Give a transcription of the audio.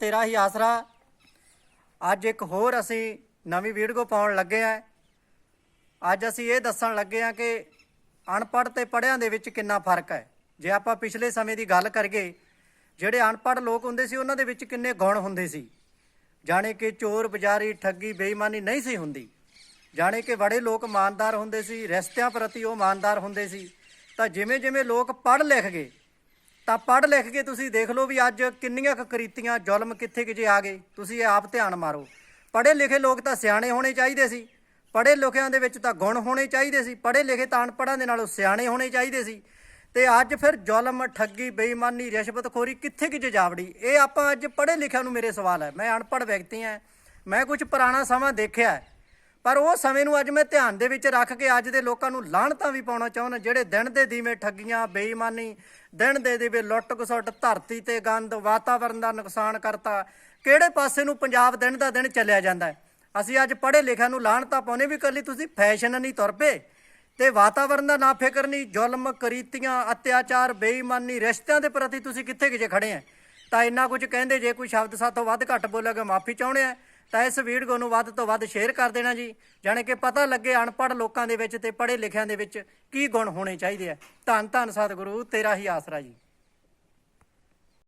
ਤੇਰਾ ਹੀ ਆਸਰਾ। ਅੱਜ ਇੱਕ ਹੋਰ ਅਸੀਂ ਨਵੀਂ ਵੀਡੀਓ ਪਾਉਣ ਲੱਗੇ ਆ। ਅੱਜ ਅਸੀਂ ਇਹ ਦੱਸਣ ਲੱਗੇ ਆ ਕਿ ਅਨਪੜ੍ਹ ਤੇ ਪੜ੍ਹਿਆਂ ਦੇ ਵਿੱਚ ਕਿੰਨਾ ਫ਼ਰਕ ਹੈ। ਜੇ ਆਪਾਂ ਪਿਛਲੇ ਸਮੇਂ ਦੀ ਗੱਲ ਕਰੀਏ, ਜਿਹੜੇ ਅਨਪੜ੍ਹ ਲੋਕ ਹੁੰਦੇ ਸੀ, ਉਹਨਾਂ ਦੇ ਵਿੱਚ ਕਿੰਨੇ ਗੁਣ ਹੁੰਦੇ ਸੀ। ਜਾਣੇ ਕਿ ਚੋਰ ਬਜ਼ਾਰੀ ਠੱਗੀ, ਬੇਈਮਾਨੀ ਨਹੀਂ ਸੀ ਹੁੰਦੀ। ਜਾਣੇ ਕਿ ਬੜੇ ਲੋਕ ਇਮਾਨਦਾਰ ਹੁੰਦੇ ਸੀ, ਰਿਸ਼ਤਿਆਂ ਪ੍ਰਤੀ ਉਹ ਇਮਾਨਦਾਰ ਹੁੰਦੇ ਸੀ। ਤਾਂ ਜਿਵੇਂ ਜਿਵੇਂ ਲੋਕ ਪੜ੍ਹ ਲਿਖ ਗਏ ਤਾਂ ਪੜ੍ਹ ਲਿਖ ਕੇ ਤੁਸੀਂ ਦੇਖ ਲਓ ਵੀ ਅੱਜ ਕਿੰਨੀਆਂ ਕੁ ਕਰੀਤੀਆਂ, ਜ਼ੁਲਮ ਕਿੱਥੇ ਕਿਜੇ ਆ ਗਏ। ਤੁਸੀਂ ਇਹ ਆਪ ਧਿਆਨ ਮਾਰੋ। ਪੜ੍ਹੇ ਲਿਖੇ ਲੋਕ ਤਾਂ ਸਿਆਣੇ ਹੋਣੇ ਚਾਹੀਦੇ ਸੀ। ਪੜ੍ਹੇ ਲਿਖਿਆਂ ਦੇ ਵਿੱਚ ਤਾਂ ਗੁਣ ਹੋਣੇ ਚਾਹੀਦੇ ਸੀ। ਪੜ੍ਹੇ ਲਿਖੇ ਤਾਂ ਅਨਪੜ੍ਹਾਂ ਦੇ ਨਾਲੋਂ ਸਿਆਣੇ ਹੋਣੇ ਚਾਹੀਦੇ ਸੀ। ਤੇ ਅੱਜ ਫਿਰ ਜ਼ੁਲਮ, ਠੱਗੀ, ਬੇਈਮਾਨੀ, ਰਿਸ਼ਵਤਖੋਰੀ ਕਿੱਥੇ ਕਿਜੇ ਜਾਵੜੀ? ਇਹ ਆਪਾਂ ਅੱਜ ਪੜ੍ਹੇ ਲਿਖਿਆਂ ਨੂੰ ਮੇਰੇ ਸਵਾਲ ਹੈ। ਮੈਂ ਅਨਪੜ੍ਹ ਵਿਅਕਤੀ ਹਾਂ। ਮੈਂ ਕੁਝ ਪੁਰਾਣਾ ਸਮਾਂ ਦੇਖਿਆ ਪਰ ਉਹ ਸਮੇਂ ਨੂੰ ਅੱਜ ਮੈਂ ਧਿਆਨ ਦੇ ਵਿੱਚ ਰੱਖ ਕੇ ਅੱਜ ਦੇ ਲੋਕਾਂ ਨੂੰ ਲਾਹਣਤਾਂ ਵੀ ਪਾਉਣਾ ਚਾਹੁੰਦਾ, ਜਿਹੜੇ ਦਿਨ ਦੇ ਦੀਵੇਂ ਠੱਗੀਆਂ, ਬੇਈਮਾਨੀ, ਦਿਨ ਦੇ ਦੀਵੇ ਲੁੱਟ ਖਸੁੱਟ, ਧਰਤੀ ਤੇ ਗੰਦ ਵਾਤਾਵਰਣ ਦਾ ਨੁਕਸਾਨ ਕਰਤਾ, ਕਿਹੜੇ ਪਾਸੇ ਨੂੰ ਪੰਜਾਬ ਦਿਨ ਦਾ ਦਿਨ ਚੱਲਿਆ ਜਾਂਦਾ ਹੈ? ਅਸੀਂ ਅੱਜ ਪੜ੍ਹੇ ਲਿਖਿਆ ਨੂੰ ਲਾਹਣਤਾਂ ਪਾਉਨੇ ਵੀ ਕੱਲੀ ਤੁਸੀਂ ਫੈਸ਼ਨ ਨਹੀਂ ਤੁਰ ਪਏ ਤੇ ਵਾਤਾਵਰਣ ਦਾ ਨਾ ਫਿਕਰ ਨਹੀਂ, ਜ਼ੁਲਮ, ਕਰੀਤੀਆਂ, ਅਤਿਆਚਾਰ, ਬੇਈਮਾਨੀ, ਰਿਸ਼ਤਿਆਂ ਦੇ ਪ੍ਰਤੀ ਤੁਸੀਂ ਕਿੱਥੇ ਕਿਜੇ ਖੜੇ ਆ ਤਾਂ ਇੰਨਾ ਕੁਝ ਕਹਿੰਦੇ ਜੇ ਕੋਈ ਸ਼ਬਦ ਸਾਥੋਂ ਵੱਧ ਘੱਟ ਬੋਲੇਗਾ ਮਾਫੀ ਚਾਹੁੰਦੇ ਆ। ਤਾਂ ਇਸ ਵੀਡੀਓ ਨੂੰ ਵੱਧ ਤੋਂ ਵੱਧ ਸ਼ੇਅਰ ਕਰ ਦੇਣਾ ਜੀ, ਜਾਣੇ ਕਿ ਪਤਾ ਲੱਗੇ ਅਨਪੜ੍ਹ ਲੋਕਾਂ ਦੇ ਵਿੱਚ ਤੇ ਪੜ੍ਹੇ ਲਿਖਿਆਂ ਦੇ ਵਿੱਚ ਕੀ ਗੁਣ ਹੋਣੇ ਚਾਹੀਦੇ ਆ। ਧੰਨ ਧੰਨ ਸਤਿਗੁਰੂ, ਤੇਰਾ ਹੀ ਆਸਰਾ ਜੀ।